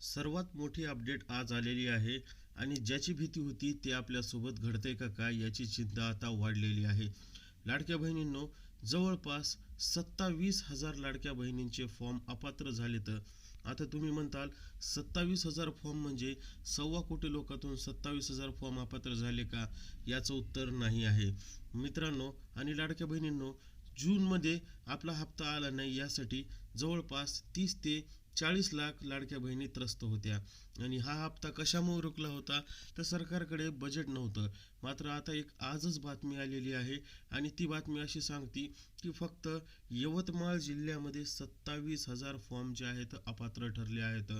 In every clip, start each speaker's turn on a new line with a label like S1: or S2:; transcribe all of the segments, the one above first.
S1: सर्वात मोठी अपडेट आज आलेली आहे आणि ज्याची भीती होती ते आपल्यासोबत घडते का काय याची चिंता आता वाढलेली आहे. लाडक्या बहिणींनो जवळपास सत्तावीस हजार लाडक्या बहिणींचे फॉर्म अपात्र झाले तर. आता तुम्ही म्हणताल सत्तावीस हजार फॉर्म म्हणजे सव्वा कोटी लोकातून सत्तावीस हजार फॉर्म अपात्र झाले का? याचं उत्तर नाही आहे. मित्रांनो आणि लाडक्या बहिणींनो जूनमध्ये आपला हप्ता आला नाही यासाठी जवळपास तीस ते चाळीस लाख लाडक्या बहिणी त्रस्त होत्या. आणि हा हप्ता कशामुळे रुकला होता? तर सरकारकडे बजेट नव्हतं. मात्र आता एक आजच बातमी आलेली आहे. आणि ती बातमी अशी सांगती की फक्त यवतमाळ जिल्ह्यामध्ये सत्तावीस हजार फॉर्म जे आहेत अपात्र ठरले आहेत.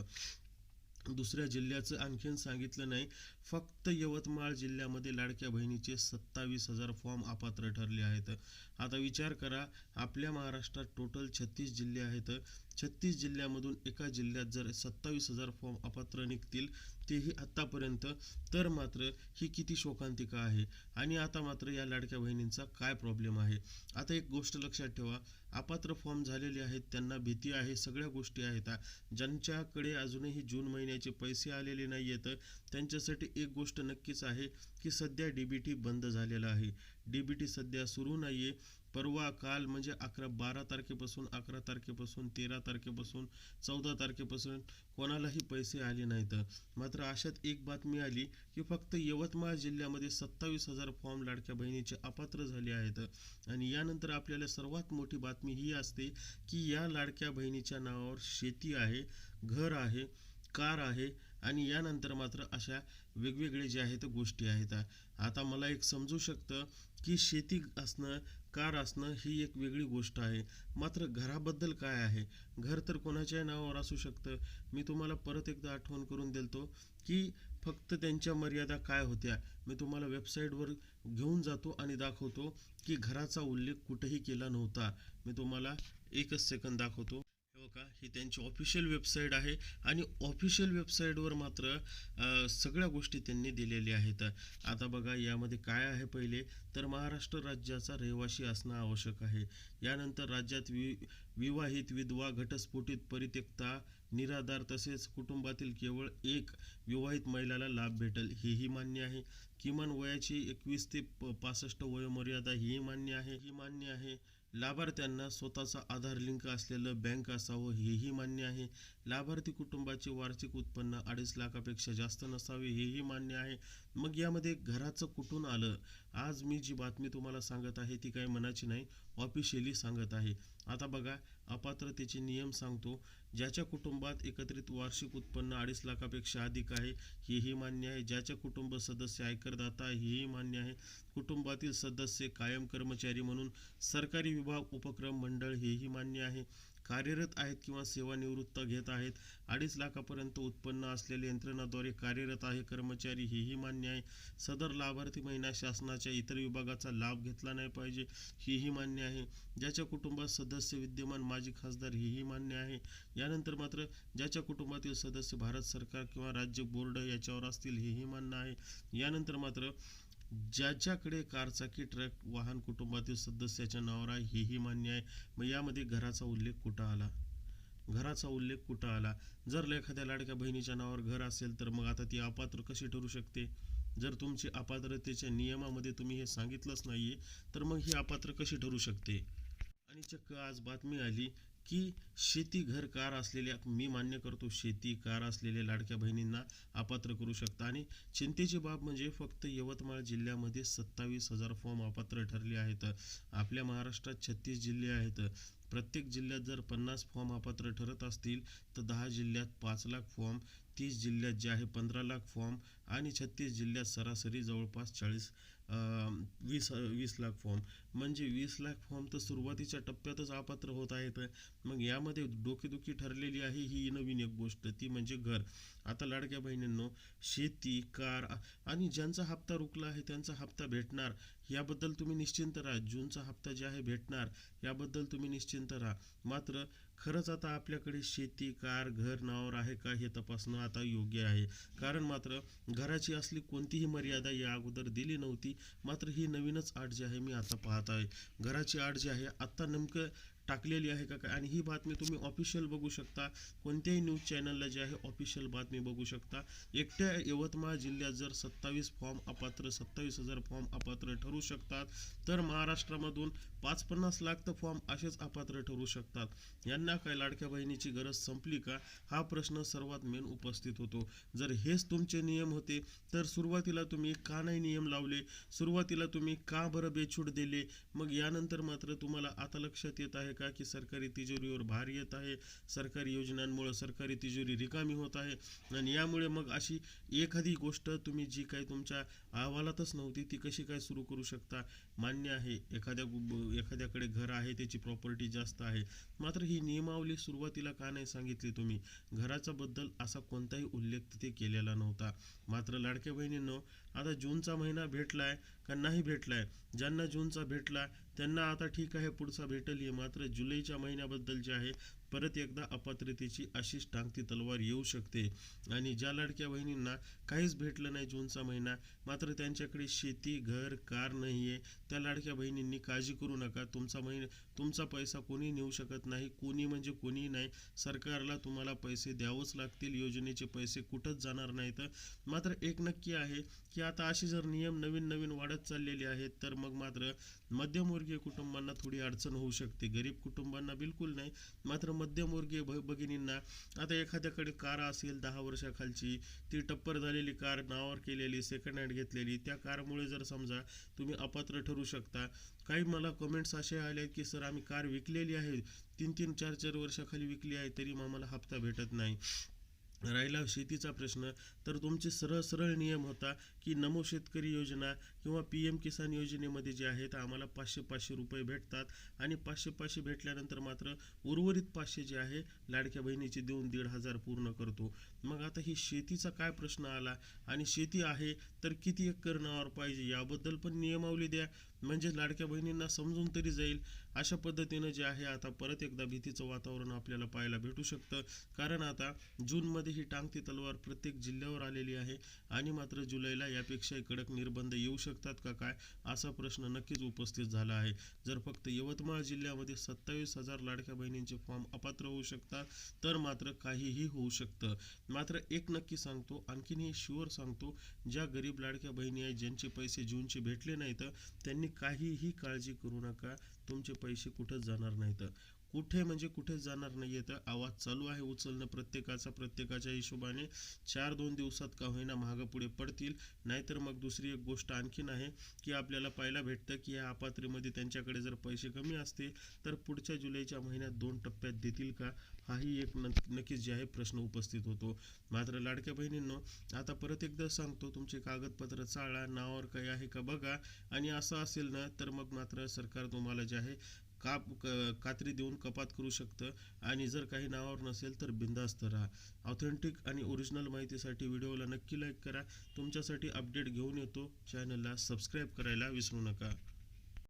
S1: दुसऱ्या जिल्ह्याचं आणखीन सांगितलं नाही. फक्त यवतमाळ जिल्ह्यामध्ये लाडक्या बहिणीचे सत्तावीस हजार फॉर्म अपात्र ठरले आहेत. आता विचार करा आपल्या महाराष्ट्रात टोटल छत्तीस जिल्हे आहेत. छत्तीस जिल्ह्यामधून एका जिल्ह्यात जर सत्तावीस हजार फॉर्म अपात्र निघतील तेही आत्तापर्यंत तर मात्र ही किती शोकांतिका आहे? आणि आता मात्र या लाडक्या बहिणींचा काय प्रॉब्लेम आहे? आता एक गोष्ट लक्षात ठेवा. अपात्र फॉर्म झालेले आहेत त्यांना भीती आहे सगळ्या गोष्टी आहेत. ज्यांच्याकडे अजूनही जून महिन्याचे पैसे आलेले नाही आहेत त्यांच्यासाठी एक गोष्ट नक्कीच आहे की सध्या डी बी टी बंद झालेला आहे. डी बी टी सध्या सुरू नाही आहे परवा काल म्हणजे अकरा बारा तारखेपासून अकरा तारखेपासून तेरा तारखेपासून चौदा तारखेपासून कोणालाही पैसे आले नाहीत. मात्र अशात एक बातमी आली की फक्त यवतमाळ जिल्ह्यामध्ये सत्तावीस हजार फॉर्म लाडक्या बहिणीचे अपात्र झाले आहेत. आणि यानंतर आपल्याला सर्वात मोठी बातमी ही असते की या लाडक्या बहिणीच्या नावावर शेती आहे घर आहे कार आहे आणि यानंतर मात्र अशा वेगवेगळे जे आहेत गोष्टी आहेत. आता मला एक समजू शकतं की शेती असणं कार असणं ही एक वेगळी गोष्ट आहे. मात्र घराबद्दल काय आहे? घर तर कोणाच्याही नावावर असू शकतं. मी तुम्हाला परत एकदा आठवण करून देतो की फक्त त्यांच्या मर्यादा काय होत्या? मी तुम्हाला वेबसाईटवर घेऊन जातो आणि दाखवतो की घराचा उल्लेख कुठेही केला नव्हता. मी तुम्हाला एकच सेकंद दाखवतो. हो का? ही त्यांची ऑफिशियल वेबसाईट आहे आणि ऑफिशियल वेबसाईटवर मात्र सगळ्या गोष्टी त्यांनी दिलेल्या आहेत. आता बघा यामध्ये काय आहे पहिले? तर महाराष्ट्र राज्याचा रहिवासी असणं आवश्यक आहे. यानंतर राज्यात वि विवाहित विधवा घटस्फोटित परित्यक्ता निराधार तसेच कुटुंबातील केवळ एक विवाहित महिलाला लाभ भेटेल हेही मान्य आहे. किमान वयाची एकवीस ते प पासष्ट वयोमर्यादा ही मान्य आहे. ही मान्य आहे. लाभार्थ्यांना स्वतःचा आधार लिंक असलेलं बँक असावं हेही मान्य आहे. लाभार्थी कुटुंबाचे वार्षिक उत्पन्न अडीच लाखापेक्षा जास्त नसावे हेही मान्य आहे. मग यामध्ये घराचं कुठून आलं? आज मी जी बातमी तुम्हाला सांगत आहे ती काही मनाची नाही ऑफिशियली सांगत आहे. आता बघा अपात्रतेचे नियम सांगतो ज्याच्या कुटुंबात एकत्रित वार्षिक उत्पन्न अडीच लाखापेक्षा अधिक आहे हेही मान्य आहे. ज्याच्या कुटुंब सदस्य आयकरदाता हेही मान्य आहे. कुटुंबातील सदस्य कायम कर्मचारी म्हणून सरकारी विभाग उपक्रम मंडळ हेही मान्य आहे. कार्यरत आहेत किंवा सेवानिवृत्त घेत आहेत. अडीच लाखापर्यंत उत्पन्न असलेल्या यंत्रणाद्वारे कार्यरत आहे कर्मचारी हेही मान्य आहे. सदर लाभार्थी महिना शासनाच्या इतर विभागाचा लाभ घेतला नाही पाहिजे हेही मान्य आहे. ज्याच्या कुटुंबात सदस्य विद्यमान माजी खासदार हेही मान्य आहे. यानंतर मात्र ज्याच्या कुटुंबातील सदस्य भारत सरकार किंवा राज्य बोर्ड याच्यावर असतील हेही मान्य आहे. यानंतर मात्र ज्याच्याकडे कारचाकी ट्रक वाहन कुटुंबातील सदस्याच्या नावावर आहे हेही मान्य आहे. मग यामध्ये घराचा उल्लेख कुठं आला? घराचा उल्लेख कुठं आला? जर एखाद्या लाडक्या बहिणीच्या नावावर घर असेल तर मग आता ती अपात्र कशी ठरू शकते? जर तुमची अपात्रतेच्या नियमामध्ये तुम्ही हे सांगितलंच नाहीये तर मग ही अपात्र कशी ठरू शकते? आणि चक्क आज बातमी आली की शेती घर कार असलेल्या मी मान्य करतो शेती कार असलेल्या लाडक्या बहिणींना अपात्र करू शकता. आणि चिंतेची बाब म्हणजे फक्त यवतमाळ जिल्ह्यामध्ये सत्तावीस हजार फॉर्म अपात्र ठरले आहेत. आपल्या महाराष्ट्रात छत्तीस जिल्हे आहेत. प्रत्येक जिल्ह्यात जर पन्नास फॉर्म अपात्र ठरत असतील तर दहा जिल्ह्यात पाच लाख फॉर्म तीस जिल्ह्यात जे आहे पंधरा लाख फॉर्म आणि छत्तीस जिल्ह्यात सरासरी जवळपास चाळीस वीस वीस लाख फॉर्म म्हणजे वीस लाख फॉर्म तर सुरुवातीच्या टप्प्यातच अपात्र होत आहेत. मग यामध्ये डोकेदुखी ठरलेली आहे ही नवीन एक गोष्ट. ती म्हणजे घर. आता लाडक्या बहिणींनो शेती कार आणि ज्यांचा हप्ता रुकला आहे त्यांचा हप्ता भेटणार. याबद्दल तुम्ही निश्चिंत राहा. जूनचा हप्ता जे आहे भेटणार. याबद्दल तुम्ही निश्चिंत राहा. मात्र खरंच आता आपल्याकडे शेती कार घर नावावर आहे का हे तपासणं आता योग्य आहे. कारण मात्र घराची असली कोणतीही मर्यादा या अगोदर दिली नव्हती. मात्र ही नवीनच आठ जी आहे मी आता पाहत आहे. घराची आठ जी आहे आत्ता नेमकं टाकलेली आहे का काय? आणि ही बातमी तुम्ही ऑफिशियल बघू शकता. कोणत्याही न्यूज चॅनलला जे आहे ऑफिशियल बातमी बघू शकता. एकट्या यवतमाळ जिल्ह्यात जर सत्तावीस फॉर्म अपात्र सत्तावीस हजार फॉर्म अपात्र ठरू शकतात तर महाराष्ट्रामधून पाच पन्नास लाख तर फॉर्म असेच अपात्र ठरू शकतात. यांना काय लाडक्या बहिणीची गरज संपली का? हा प्रश्न सर्वात मेन उपस्थित होतो. जर हेच तुमचे नियम होते तर सुरुवातीला तुम्ही का नाही नियम लावले? सुरुवातीला तुम्ही का बरं बेछूट दिले? मग यानंतर मात्र तुम्हाला आता लक्षात येत आहे का की सरकारी तिजोरीवर भार येत आहे. सरकारी योजनांमुळे सरकारी तिजोरी रिकामी होत आहे. आणि यामुळे मग अशी एखादी गोष्ट तुम्ही जी काही तुमच्या अहवालातच नव्हती ती कशी काय सुरू करू शकता? मान्य आहे एखाद्या एखाद्याकडे घर आहे त्याची प्रॉपर्टी जास्त आहे. मात्र ही नियमावली सुरुवातीला का नाही सांगितली तुम्ही? घराचा बद्दल असा कोणताही उल्लेख तिथे केलेला नव्हता. मात्र लाडक्या बहिणींनो आता जूनचा महिना भेटलाय का नाही भेटलाय? ज्यांना जूनचा भेटला त्यांना आता ठीक आहे पुढचा भेटल. आहे मात्र जुलैच्या महिन्याबद्दल जे आहे परत एकदा अपात्रतेची अशीच टांगती तलवार येऊ शकते. आणि ज्या लाडक्या बहिणींना काहीच भेटलं नाही जूनचा महिना मात्र त्यांच्याकडे शेती घर कार नाही आहे त्या लाडक्या बहिणींनी काळजी करू नका. तुमचा महिना तुमचा पैसा कोणी नेऊ शकत नाही. कोणी म्हणजे कोणी नाही. सरकारला तुम्हाला पैसे द्यावंच लागतील. योजनेचे पैसे कुठंच जाणार नाहीत. मात्र एक नक्की आहे की आता असे जर नियम नवीन नवीन वाढत चाललेले आहेत तर मग मात्र मध्यमवर्गीय कुटुंबांना थोडी अडचण होऊ शकते. गरीब कुटुंबांना बिलकुल नाही. मात्र मध्यमवर्गीय भगिनींना आता एखाद्याकडे कार असेल दहा वर्षाखालची ती टप्पर झालेली कार नावावर केलेली सेकंड हँड घेतलेली त्या कारमुळे जर समजा तुम्ही अपात्र ठरू शकता काही मला कमेंट्स असे आले आहेत की सर आम्ही कार विकलेली आहे तीन तीन चार चार वर्षाखाली विकली आहे तरी आम्हाला हप्ता भेटत नाही. राहिला शेतीचा प्रश्न तर तुमचे सरळ सरळ नियम होता की नमो शेतकरी योजना किंवा पी एम किसान योजनेमध्ये जे आहेत आम्हाला पाचशे पाचशे रुपये भेटतात आणि पाचशे पाचशे भेटल्यानंतर मात्र उर्वरित पाचशे जे आहे लाडक्या बहिणीचे देऊन दीड हजार पूर्ण करतो. मग आता ही शेतीचा काय प्रश्न आला आणि शेती आहे तर किती एकर नावावर पाहिजे याबद्दल पण नियमावली द्या. म्हणजे लाडक्या बहिणींना समजून तरी जाईल. अशा पद्धतीनं जे आहे आता परत एकदा भीतीचं वातावरण आपल्याला पाहायला भेटू शकतं. कारण आता जूनमध्ये ही टांगती तलवार प्रत्येक जिल्ह्यावर आलेली आहे आणि मात्र जुलैला यापेक्षाही कडक निर्बंध येऊ शकतात का काय असा प्रश्न नक्कीच उपस्थित झाला आहे. जर फक्त यवतमाळ जिल्ह्यामध्ये सत्तावीस हजार लाडक्या बहिणींचे फॉर्म अपात्र होऊ शकतात तर मात्र काहीही होऊ शकतं. मात्र एक नक्की सांगतो आणखीनही शुअर सांगतो ज्या गरीब लाडक्या बहिणी आहेत ज्यांचे पैसे जूनचे भेटले नाहीत त्यांनी काहीही काळजी करू नका. तुमचे पैसे कुठंच जाणार नाहीत. कुठे म्हणजे कुठेच जाणार नाही तर आवाज चालू आहे उचलणं प्रत्येकाचा प्रत्येकाच्या हिशोबाने. चार दोन दिवसात का होईना महाग पुढे पडतील. नाहीतर मग दुसरी एक गोष्ट आणखीन आहे की आपल्याला पाहायला भेटतं की या अपात्रेमध्ये त्यांच्याकडे जर पैसे कमी असतील तर पुढच्या जुलैच्या महिन्यात दोन टप्प्यात देतील का? हाही एक न नक्कीच जे आहे प्रश्न उपस्थित होतो. मात्र लाडक्या बहिणींनो आता परत एकदा सांगतो तुमचे कागदपत्र चाळा नावावर काही आहे का बघा. आणि असं असेल ना तर मग मात्र सरकार तुम्हाला जे आहे काप क- कात्री देऊन कपात करू शकतं. आणि जर काही नावावर नसेल तर बिंदास्त राहा. ऑथेंटिक आणि ओरिजिनल माहितीसाठी व्हिडिओला नक्की लाईक करा. तुमच्यासाठी अपडेट घेऊन येतो. चॅनलला सबस्क्राईब करायला विसरू नका.